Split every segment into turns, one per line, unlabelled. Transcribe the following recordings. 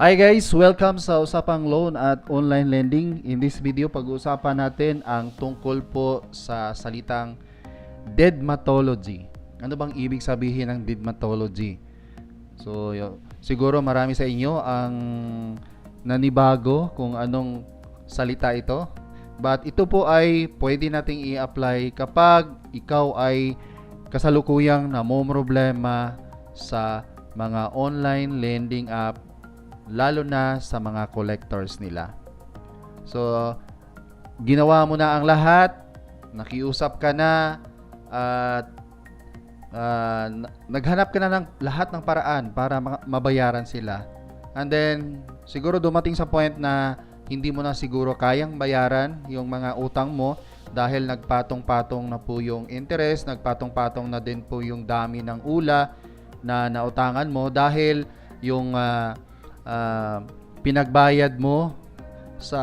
Hi guys, welcome sa Usapang Loan at Online Lending. In this video, pag-uusapan natin ang tungkol po sa salitang deadmatology. Ano bang ibig sabihin ng deadmatology? So, yo- siguro marami sa inyo ang nanibago kung anong salita ito. But ito po ay pwede nating i-apply kapag ikaw ay kasalukuyang namomroblema sa mga online lending app lalo na sa mga collectors nila. So, ginawa mo na ang lahat, nakiusap ka na, at na- naghanap ka na ng lahat ng paraan para ma- mabayaran sila. And then, siguro dumating sa point na hindi mo na siguro kayang bayaran yung mga utang mo dahil nagpatong-patong na po yung interest, nagpatong-patong na din po yung dami ng ula na nautangan mo dahil yung ah, ah, pinagbayad mo sa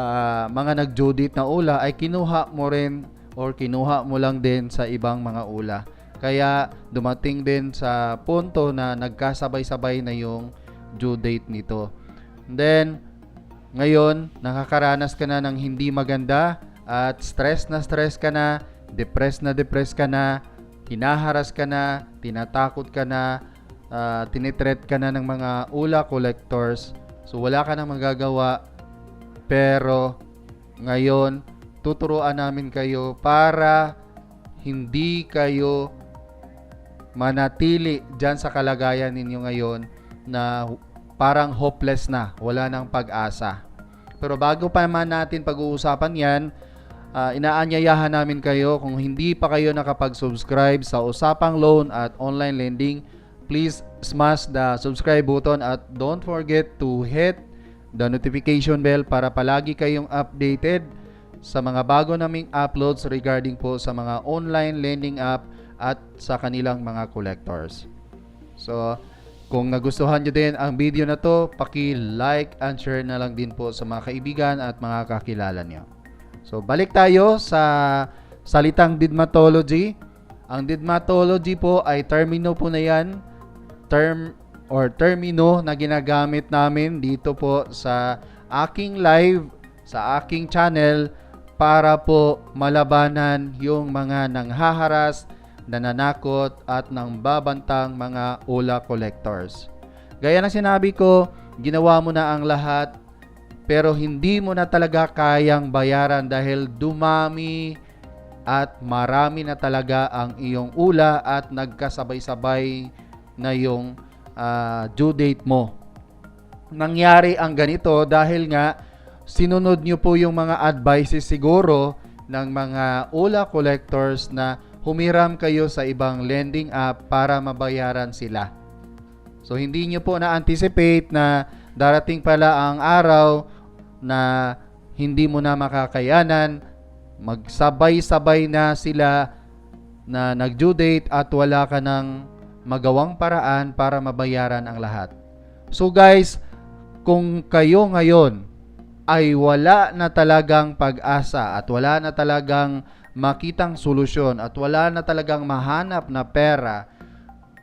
mga nag-due date na ula ay kinuha mo rin or kinuha mo lang din sa ibang mga ula. Kaya dumating din sa punto na nagkasabay-sabay na yung due date nito. Then, ngayon, nakakaranas ka na ng hindi maganda at stress na stress ka na, depressed na depressed ka na, hinaharas ka na, tinatakot ka na, uh, tinitreat ka na ng mga ula collectors. So wala ka nang magagawa pero ngayon tuturuan namin kayo para hindi kayo manatili dyan sa kalagayan ninyo ngayon na parang hopeless na, wala nang pag-asa. Pero bago pa naman natin pag-uusapan yan, ah, inaanyayahan namin kayo kung hindi pa kayo nakapag-subscribe sa Usapang Loan at Online Lending, please smash the subscribe button at don't forget to hit the notification bell para palagi kayong updated sa mga bago naming uploads regarding po sa mga online lending app at sa kanilang mga collectors. So, kung nagustuhan nyo din ang video na to, paki-like and share na lang din po sa mga kaibigan at mga kakilala nyo. So, balik tayo sa salitang didmatology. Ang didmatology po ay termino po na yan, term or termino na ginagamit namin dito po sa aking live, sa aking channel para po malabanan yung mga nanghaharas, nananakot at nang babantang mga ula collectors. Gaya ng sinabi ko, ginawa mo na ang lahat pero hindi mo na talaga kayang bayaran dahil dumami at marami na talaga ang iyong ula at nagkasabay-sabay na yung ah, due date mo. Nangyari ang ganito dahil nga sinunod nyo po yung mga advices siguro ng mga ula collectors na humiram kayo sa ibang lending app para mabayaran sila. So hindi nyo po na-anticipate na darating pala ang araw na hindi mo na makakayanan, magsabay-sabay na sila na nag-due date at wala ka ng magawang paraan para mabayaran ang lahat. So guys, kung kayo ngayon ay wala na talagang pag-asa at wala na talagang makitang solusyon at wala na talagang mahanap na pera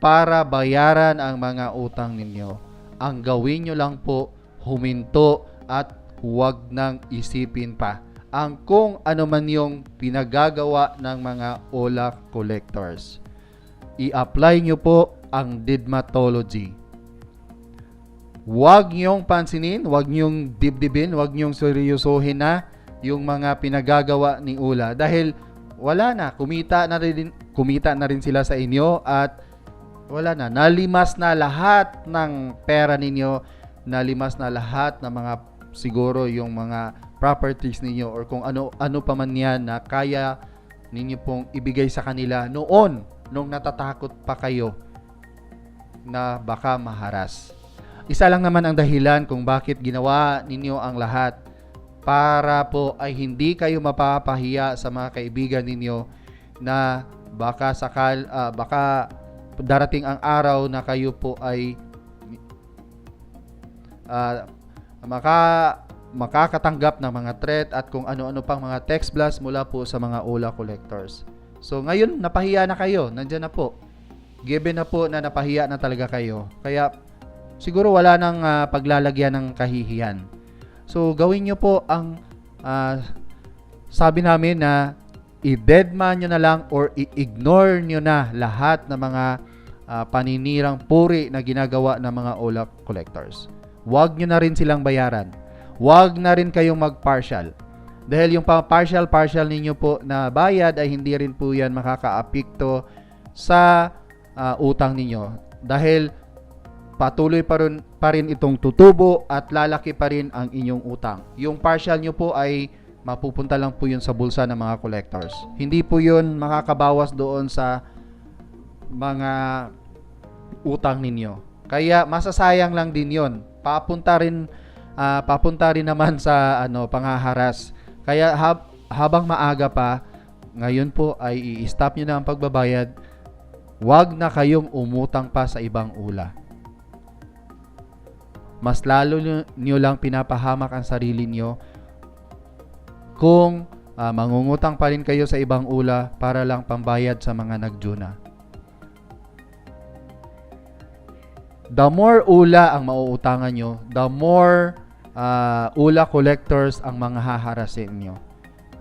para bayaran ang mga utang ninyo. Ang gawin nyo lang po, huminto at huwag nang isipin pa ang kung ano man yung pinagagawa ng mga OLA collectors. I-apply nyo po ang didmatology. Huwag niyong pansinin, huwag niyong dibdibin, huwag niyong seryosohin na yung mga pinagagawa ni Ula. Dahil wala na, kumita na rin kumita na rin sila sa inyo at wala na, nalimas na lahat ng pera ninyo, nalimas na lahat ng mga siguro yung mga properties ninyo or kung ano ano pa man yan na kaya ninyo pong ibigay sa kanila noon nung natatakot pa kayo na baka maharas. Isa lang naman ang dahilan kung bakit ginawa ninyo ang lahat para po ay hindi kayo mapapahiya sa mga kaibigan ninyo na baka sakal ah, baka darating ang araw na kayo po ay ah, maka makakatanggap ng mga threat at kung ano-ano pang mga text blast mula po sa mga OLA collectors. So ngayon, napahiya na kayo. Nandyan na po. Given na po na napahiya na talaga kayo. Kaya siguro wala nang ah, paglalagyan ng kahihiyan. So, gawin nyo po ang ah, sabi namin na i-deadman nyo na lang or i-ignore nyo na lahat ng mga ah, paninirang puri na ginagawa ng mga ulap collectors. Huwag nyo na rin silang bayaran. Huwag na rin kayong mag-partial. Dahil yung pa- partial-partial ninyo po na bayad ay hindi rin po yan makakaapikto sa ah, utang ninyo. Dahil patuloy pa rin, pa rin itong tutubo at lalaki pa rin ang inyong utang. Yung partial nyo po ay mapupunta lang po yun sa bulsa ng mga collectors. Hindi po yun makakabawas doon sa mga utang ninyo. Kaya masasayang lang din yun. Papunta rin ah, papunta rin naman sa ano panghaharas. Kaya hab- habang maaga pa, ngayon po ay i-stop nyo na ang pagbabayad. Huwag na kayong umutang pa sa ibang ula. Mas lalo nyo, lang pinapahamak ang sarili nyo kung ah, mangungutang pa rin kayo sa ibang ula para lang pambayad sa mga nagjuna. The more ula ang mauutangan nyo, the more ah, ula collectors ang mga haharasin nyo.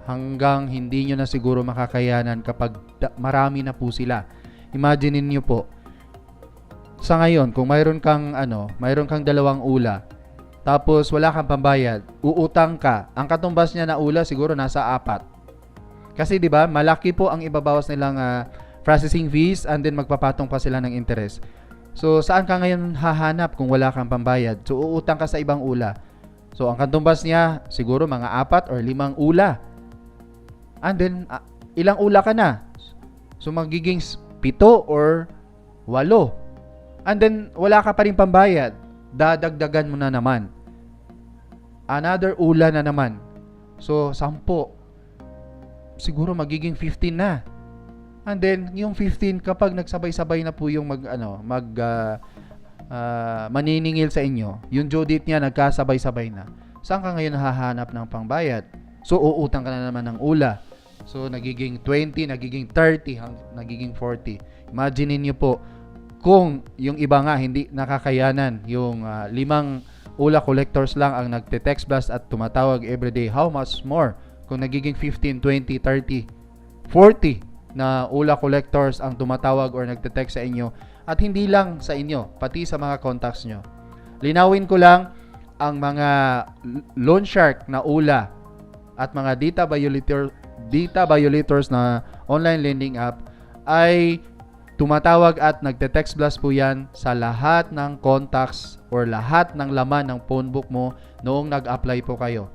Hanggang hindi nyo na siguro makakayanan kapag marami na po sila. Imagine niyo po, sa ngayon, kung mayroon kang ano, mayroon kang dalawang ula, tapos wala kang pambayad, uutang ka. Ang katumbas niya na ula siguro nasa apat. Kasi 'di ba, malaki po ang ibabawas nilang ah, processing fees and then magpapatong pa sila ng interest. So saan ka ngayon hahanap kung wala kang pambayad? So uutang ka sa ibang ula. So ang katumbas niya siguro mga apat or limang ula. And then ah, ilang ula ka na? So magiging pito or walo. And then, wala ka pa rin pambayad. Dadagdagan mo na naman. Another ula na naman. So, 10. Siguro magiging 15 na. And then, yung 15, kapag nagsabay-sabay na po yung mag, ano, mag, ah, ah, maniningil sa inyo, yung due niya nagkasabay-sabay na, saan ka ngayon hahanap ng pangbayad? So, uutang ka na naman ng ula. So, nagiging 20, nagiging 30, hang- nagiging 40. Imagine niyo po, kung yung iba nga hindi nakakayanan, yung ah, limang ula collectors lang ang nagte-text blast at tumatawag everyday, how much more kung nagiging 15, 20, 30, 40 na ula collectors ang tumatawag or nagte-text sa inyo at hindi lang sa inyo, pati sa mga contacts nyo. Linawin ko lang ang mga loan shark na ula at mga data violator data violators na online lending app ay tumatawag at nagte-text blast po yan sa lahat ng contacts or lahat ng laman ng phone book mo noong nag-apply po kayo.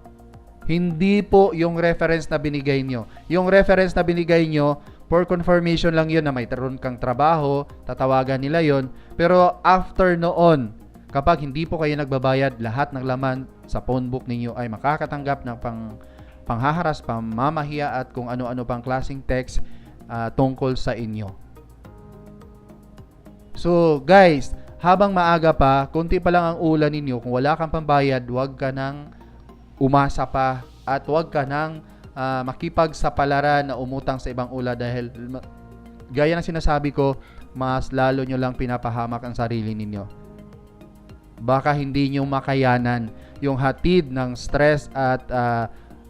Hindi po yung reference na binigay nyo. Yung reference na binigay nyo, for confirmation lang yun na may taron kang trabaho, tatawagan nila yon. Pero after noon, kapag hindi po kayo nagbabayad, lahat ng laman sa phone book ninyo ay makakatanggap ng pang panghaharas, pamamahiya at kung ano-ano pang klaseng text ah, tungkol sa inyo. So, guys, habang maaga pa, konti pa lang ang ulan ninyo, kung wala kang pambayad, huwag ka nang umasa pa at huwag ka nang ah, makipagsapalaran na umutang sa ibang ula dahil gaya ng sinasabi ko, mas lalo nyo lang pinapahamak ang sarili ninyo. Baka hindi nyo makayanan yung hatid ng stress at ah,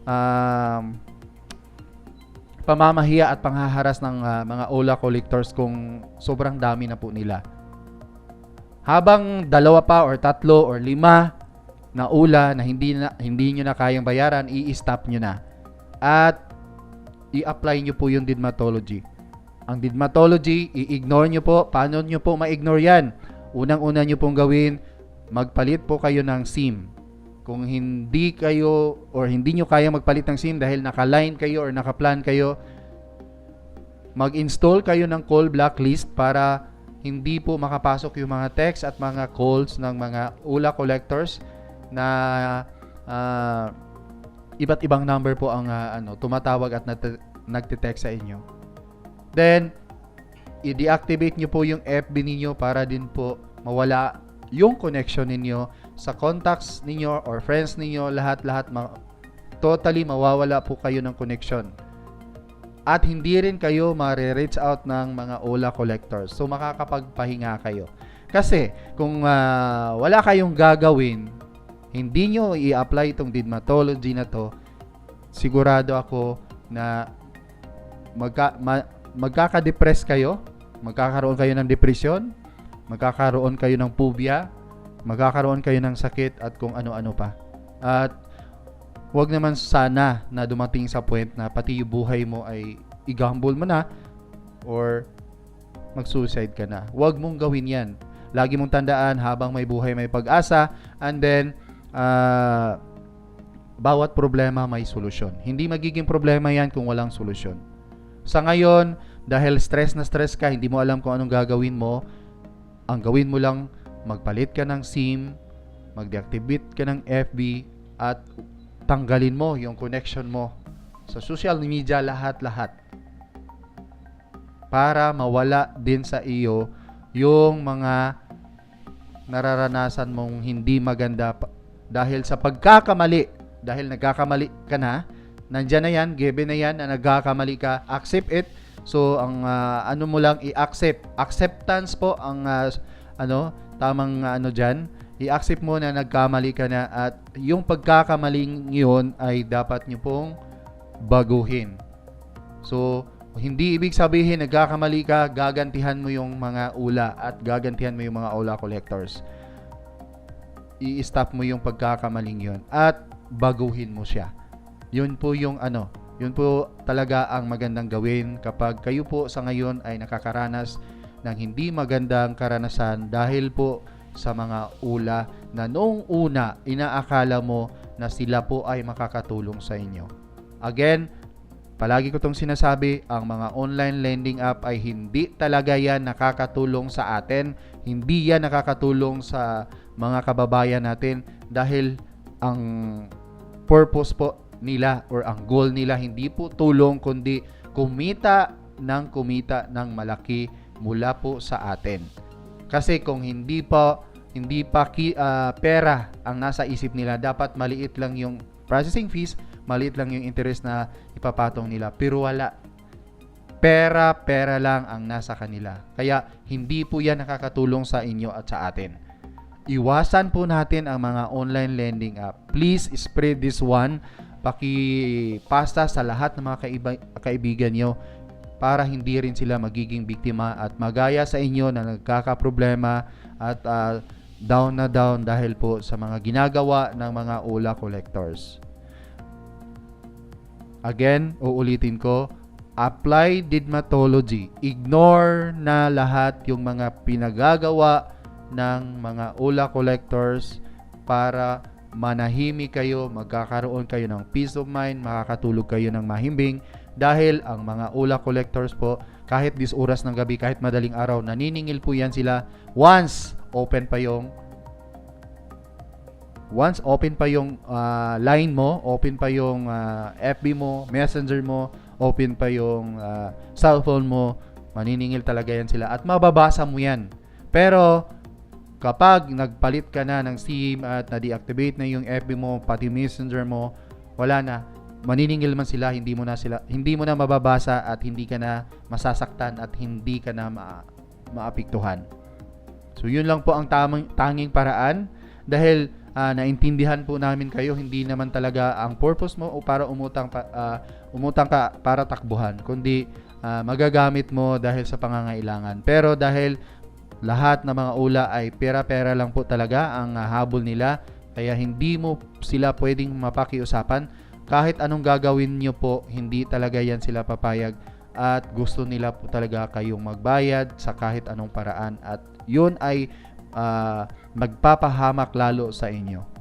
um, pamamahiya at panghaharas ng ah, mga Ola collectors kung sobrang dami na po nila. Habang dalawa pa or tatlo or lima na ula na hindi na hindi niyo na kayang bayaran, i-stop niyo na. At i-apply niyo po yung didmatology. Ang didmatology, i-ignore niyo po. Paano niyo po ma-ignore 'yan? Unang-una niyo pong gawin, magpalit po kayo ng SIM. Kung hindi kayo or hindi nyo kaya magpalit ng SIM dahil naka-line kayo or naka-plan kayo, mag-install kayo ng call blacklist para hindi po makapasok yung mga text at mga calls ng mga ULA collectors na ah, iba't ibang number po ang ah, ano tumatawag at nat- nagte-text sa inyo. Then i-deactivate nyo po yung FB ninyo para din po mawala yung connection ninyo sa contacts ninyo or friends ninyo, lahat-lahat ma- totally mawawala po kayo ng connection. At hindi rin kayo mare-reach out ng mga OLA collectors. So makakapagpahinga kayo. Kasi kung ah, wala kayong gagawin, hindi nyo i-apply itong didmatology na to, sigurado ako na magka, ma- magkaka-depress kayo, magkakaroon kayo ng depresyon, magkakaroon kayo ng phobia, magkakaroon kayo ng sakit at kung ano-ano pa. At wag naman sana na dumating sa point na pati yung buhay mo ay i-gamble mo na or mag-suicide ka na. Huwag mong gawin yan. Lagi mong tandaan habang may buhay may pag-asa and then ah, bawat problema may solusyon. Hindi magiging problema yan kung walang solusyon. Sa ngayon, dahil stress na stress ka, hindi mo alam kung anong gagawin mo, ang gawin mo lang, magpalit ka ng SIM, mag-deactivate ka ng FB, at tanggalin mo yung connection mo sa social media lahat-lahat para mawala din sa iyo yung mga nararanasan mong hindi maganda dahil sa pagkakamali dahil nagkakamali ka na nandyan na yan given na yan na nagkakamali ka accept it. So ang ah, ano mo lang i-accept. Acceptance po ang ah, ano tamang ah, ano diyan i-accept mo na nagkamali ka na at yung pagkakamaling yun ay dapat nyo pong baguhin. So hindi ibig sabihin nagkakamali ka, gagantihan mo yung mga ula at gagantihan mo yung mga ula collectors. I-stop mo yung pagkakamaling yun at baguhin mo siya. Yun po yung ano, yun po talaga ang magandang gawin kapag kayo po sa ngayon ay nakakaranas ng hindi magandang karanasan dahil po sa mga ula na noong una inaakala mo na sila po ay makakatulong sa inyo. Again, Palagi ko itong sinasabi, ang mga online lending app ay hindi talaga yan nakakatulong sa atin. Hindi yan nakakatulong sa mga kababayan natin dahil ang purpose po nila or ang goal nila hindi po tulong kundi kumita ng kumita ng malaki mula po sa atin. Kasi kung hindi pa hindi pa ki, ah, pera ang nasa isip nila, dapat maliit lang yung processing fees, maliit lang yung interest na ipapatong nila. Pero wala. Pera, pera lang ang nasa kanila. Kaya hindi po yan nakakatulong sa inyo at sa atin. Iwasan po natin ang mga online lending app. Please spread this one. Pakipasta sa lahat ng mga kaiba- kaibigan nyo para hindi rin sila magiging biktima at magaya sa inyo na nagkakaproblema at ah, down na down dahil po sa mga ginagawa ng mga ula collectors. Again, uulitin ko, apply didmatology. Ignore na lahat yung mga pinagagawa ng mga ula collectors para manahimik kayo, magkakaroon kayo ng peace of mind, makakatulog kayo ng mahimbing dahil ang mga ula collectors po kahit dis oras ng gabi, kahit madaling araw, naniningil po yan sila once open pa yung once open pa yung ah, line mo, open pa yung ah, FB mo, messenger mo, open pa yung ah, cellphone mo, maniningil talaga yan sila at mababasa mo yan. Pero kapag nagpalit ka na ng SIM at na-deactivate na yung FB mo, pati messenger mo, wala na. Maniningil man sila, hindi mo na sila hindi mo na mababasa at hindi ka na masasaktan at hindi ka na ma- maapektuhan. So yun lang po ang tamang tanging paraan dahil ah, naintindihan po namin kayo hindi naman talaga ang purpose mo o para umutang pa, ah, umutang ka para takbuhan kundi ah, magagamit mo dahil sa pangangailangan. Pero dahil lahat ng mga ula ay pera-pera lang po talaga ang ah, habol nila kaya hindi mo sila pwedeng mapakiusapan kahit anong gagawin nyo po hindi talaga yan sila papayag at gusto nila po talaga kayong magbayad sa kahit anong paraan at yun ay ah, magpapahamak lalo sa inyo.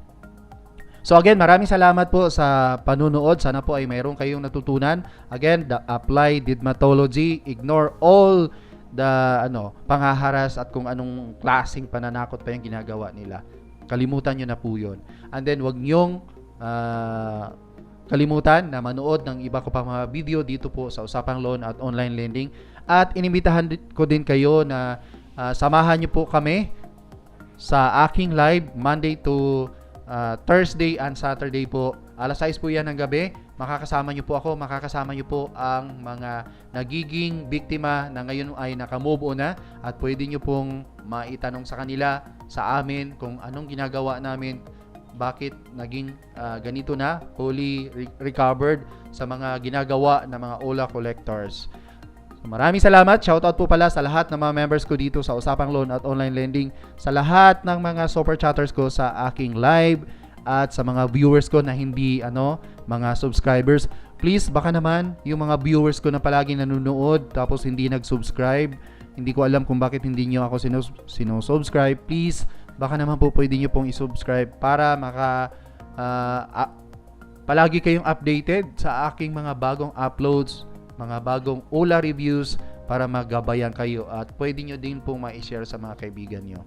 So again, maraming salamat po sa panunood. Sana po ay mayroon kayong natutunan. Again, the apply didmatology, ignore all the ano, panghaharas at kung anong klaseng pananakot pa yung ginagawa nila. Kalimutan nyo na po yun. And then, wag nyong ah, kalimutan na manood ng iba ko pang mga video dito po sa Usapang Loan at Online Lending. At inimbitahan ko din kayo na ah, samahan nyo po kami sa aking live Monday to ah, Thursday and Saturday po. Alas 6 po yan ng gabi. Makakasama nyo po ako, makakasama nyo po ang mga nagiging biktima na ngayon ay nakamove on na at pwede nyo pong maitanong sa kanila, sa amin, kung anong ginagawa namin, bakit naging ah, ganito na, fully re- recovered sa mga ginagawa ng mga OLA collectors. Maraming salamat. Shoutout po pala sa lahat ng mga members ko dito sa Usapang Loan at Online Lending, sa lahat ng mga super chatters ko sa aking live at sa mga viewers ko na hindi ano, mga subscribers. Please baka naman yung mga viewers ko na palagi nanonood tapos hindi nag-subscribe, hindi ko alam kung bakit hindi nyo ako sinus- sinusubscribe. Please, baka naman po pwede nyo pong isubscribe para maka ah, ah, palagi kayong updated sa aking mga bagong uploads, mga bagong OLA reviews para magabayan kayo at pwede nyo din pong ma-share sa mga kaibigan nyo.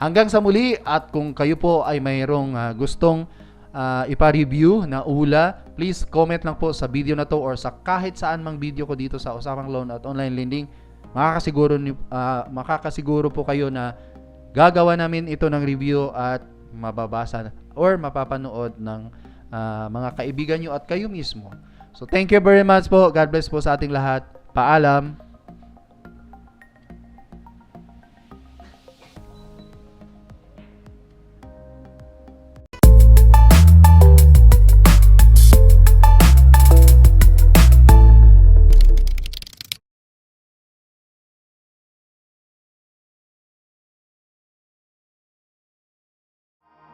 Hanggang sa muli at kung kayo po ay mayroong ah, gustong ah, ipa-review na ula, please comment lang po sa video na to or sa kahit saan mang video ko dito sa Usapang Loan at Online Lending. Makakasiguro, ni- ah, makakasiguro po kayo na gagawa namin ito ng review at mababasa or mapapanood ng ah, mga kaibigan nyo at kayo mismo. So thank you very much po. God bless po sa ating lahat. Paalam.